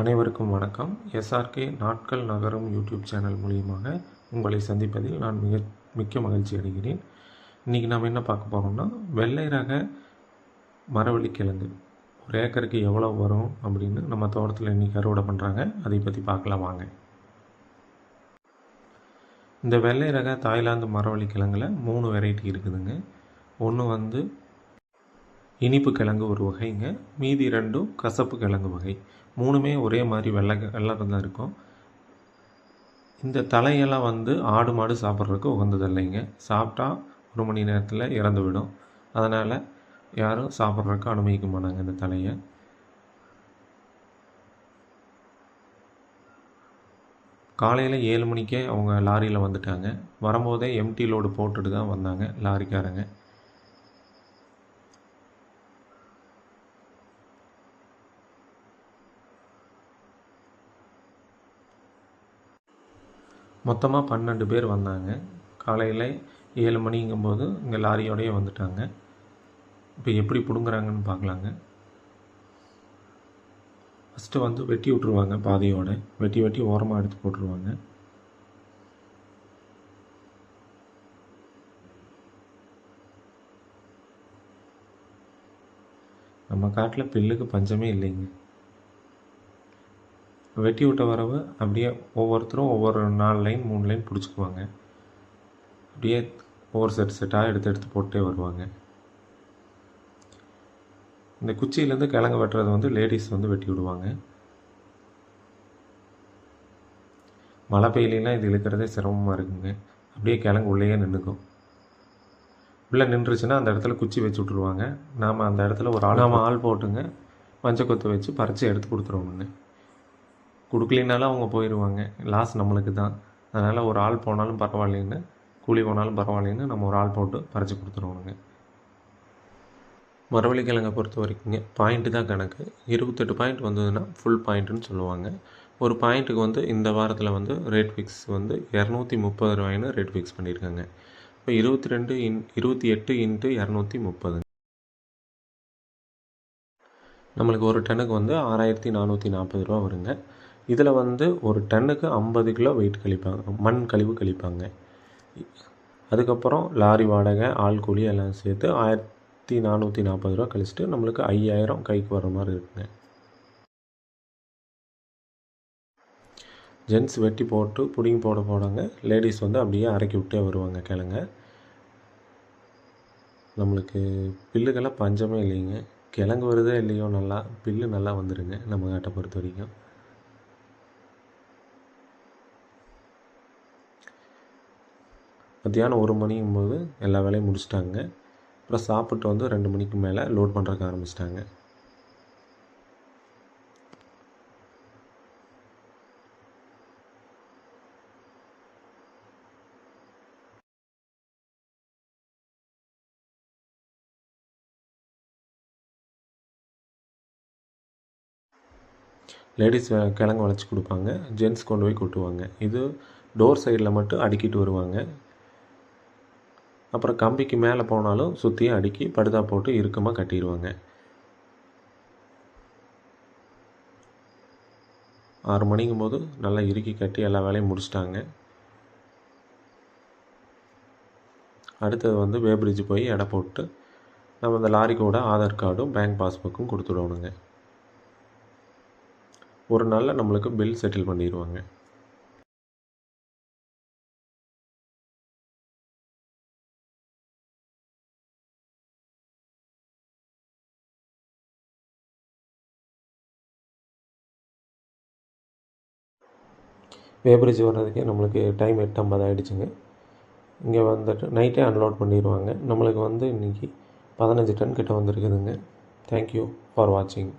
அனைவருக்கும் வணக்கம். எஸ்ஆர்கே நாட்கள் நகரும் யூடியூப் சேனல் மூலியமாக உங்களை சந்திப்பதில் நான் மிக மிக்க மகிழ்ச்சி அடைகிறேன். இன்றைக்கி நாம் என்ன பார்க்க போகிறோம்னா வெள்ளை ரக மரவள்ளிக்கிழங்கு ஒரு ஏக்கருக்கு எவ்வளோ வரும் அப்படின்னு நம்ம தோட்டத்தில் இன்றைக்கி அறுவடை பண்ணுறாங்க அதை பற்றி பார்க்கலாம் வாங்க. இந்த வெள்ளை ரக தாய்லாந்து மரவள்ளிக்கிழங்குல மூணு வெரைட்டி இருக்குதுங்க. ஒன்று வந்து இனிப்பு கிழங்கு ஒரு வகைங்க. மீதி ரெண்டும் கசப்பு கிழங்கு வகை. மூணுமே ஒரே மாதிரி வெள்ளை வெள்ளை தான் இருக்கும். இந்த தலையெல்லாம் வந்து ஆடு மாடு சாப்பிட்றதுக்கு உகந்தது இல்லைங்க சாப்பிட்டா ஒரு மணி நேரத்தில் இறந்து விடும். அதனால் யாரும் சாப்பிட்றதுக்கு அனுமதிக்க மாட்டாங்க இந்த தலையை. காலையில் ஏழு மணிக்கே அவங்க லாரியில் வந்துட்டாங்க. வரும்போதே எம்டி லோடு போட்டுட்டு தான் வந்தாங்க லாரிக்காரங்க. மொத்தமாக பன்னெண்டு பேர் வந்தாங்க. காலையில் ஏழு மணிங்கும்போது இங்கே லாரியோடயே வந்துட்டாங்க. இப்போ எப்படி பிடுங்குறாங்கன்னு பார்க்கலாங்க ஃபஸ்ட்டு வந்து வெட்டி விட்ருவாங்க பாதையோடு. வெட்டி வெட்டி ஓரமாக எடுத்து போட்டுருவாங்க. நம்ம காட்டில் பில்லுக்கு பஞ்சமே இல்லைங்க. வெட்டி விட்ட வரவு அப்படியே ஒவ்வொருத்தரும் ஒவ்வொரு நாலு லைன் மூணு லைன் பிடிச்சிக்குவாங்க. அப்படியே ஒவ்வொரு செட் செட்டாக எடுத்து எடுத்து போட்டே வருவாங்க. இந்த குச்சியிலேருந்து கிழங்கு வெட்டுறது வந்து லேடிஸ் வந்து வெட்டி விடுவாங்க. மழை பெய்யலாம் இது இழுக்கிறதே சிரமமாக இருக்குங்க. அப்படியே கிழங்கு உள்ளேயே நின்றுக்கும் உள்ளே நின்றுச்சுன்னா அந்த இடத்துல குச்சி வச்சு விட்ருவாங்க நாம் அந்த இடத்துல ஒரு ஆள் நாம் ஆள் போட்டுங்க. மஞ்சள் கொத்து வச்சு பறித்து எடுத்து கொடுத்துருவோங்க கொடுக்கலினாலும் அவங்க போயிடுவாங்க லாஸ் நம்மளுக்கு தான். அதனால் ஒரு ஆள் போனாலும் பரவாயில்லைன்னு கூலி போனாலும் பரவாயில்லைன்னு நம்ம ஒரு ஆள் போட்டு பறித்து கொடுத்துருவோனுங்க மரவள்ளிக்கிழங்கை பொறுத்த வரைக்குங்க பாயிண்ட்டு தான் கணக்கு. இருபத்தெட்டு பாயிண்ட் வந்ததுன்னா ஃபுல் பாயிண்ட்டுன்னு சொல்லுவாங்க. ஒரு பாயிண்ட்டுக்கு வந்து இந்த வாரத்தில் வந்து ரேட் ஃபிக்ஸ் வந்து இரநூத்தி முப்பது ரூபாய்னு ரேட் ஃபிக்ஸ் பண்ணியிருக்காங்க. இப்போ இருபத்தி ரெண்டு இன் இருபத்தி எட்டு இன்ட்டு இரநூத்தி முப்பது நம்மளுக்கு ஒரு டன்னுக்கு வந்து ஆறாயிரத்தி நானூற்றி நாற்பது ரூபா வருங்க. இதில் வந்து ஒரு டன்னுக்கு ஐம்பது கிலோ வெயிட் கழிப்பாங்க. மண் கழிவு கழிப்பாங்க. அதுக்கப்புறம் லாரி வாடகை ஆள் கூலி எல்லாம் சேர்த்து ஆயிரத்தி நானூற்றி நாற்பது ரூபா கழிச்சிட்டு நம்மளுக்கு ஐயாயிரம் கைக்கு வர மாதிரி இருக்குங்க. ஜென்ஸ் வெட்டி போட்டு பிடிங்கி போட போடாங்க லேடிஸ் வந்து அப்படியே அரைக்கி விட்டே வருவாங்க கிழங்க. நம்மளுக்கு பில்லுக்கெல்லாம் பஞ்சமே இல்லைங்க. கிழங்கு வருதே இல்லையோ நல்லா பில்லு நல்லா வந்துடுங்க நம்ம காட்டை பொறுத்த வரைக்கும் மத்தியானம் ஒரு மணிங்கும் போது எல்லா வேலையும் முடிச்சிட்டாங்க. அப்புறம் சாப்பிட்டு வந்து ரெண்டு மணிக்கு மேலே லோட் பண்ணுறதுக்கு ஆரம்பிச்சிட்டாங்க. லேடிஸ் கிழங்கு வளைச்சி கொடுப்பாங்க. ஜென்ட்ஸ் கொண்டு போய் கொட்டுவாங்க. இது டோர் சைடில் மட்டும் அடுக்கிட்டு வருவாங்க. அப்புறம் கம்பிக்கு மேலே போனாலும் சுற்றியும் அடுக்கி படுதா போட்டு இறுக்கமாக கட்டிடுவாங்க ஆறு மணிக்கும் போது நல்லா இறுக்கி கட்டி எல்லா வேலையும் முடிச்சிட்டாங்க. அடுத்தது வந்து வேப்ரிட்ஜ் போய் எடை போட்டு நம்ம இந்த லாரி கூட ஆதார் கார்டும் பேங்க் பாஸ்புக்கும் கொடுத்துடணுங்க. ஒரு நாளில் நம்மளுக்கு பில் செட்டில் பண்ணிடுவாங்க வேப்ரிட்ஜ் வர்றதுக்கே நம்மளுக்கு டைம் எட்டு ஐம்பது ஆகிடுச்சுங்க இங்கே வந்துட்டு நைட்டே அன்லோட் பண்ணிடுவாங்க நம்மளுக்கு வந்து இன்றைக்கி பதினஞ்சு டன் கிட்ட வந்துருக்குதுங்க. தேங்க்யூ ஃபார் வாட்சிங்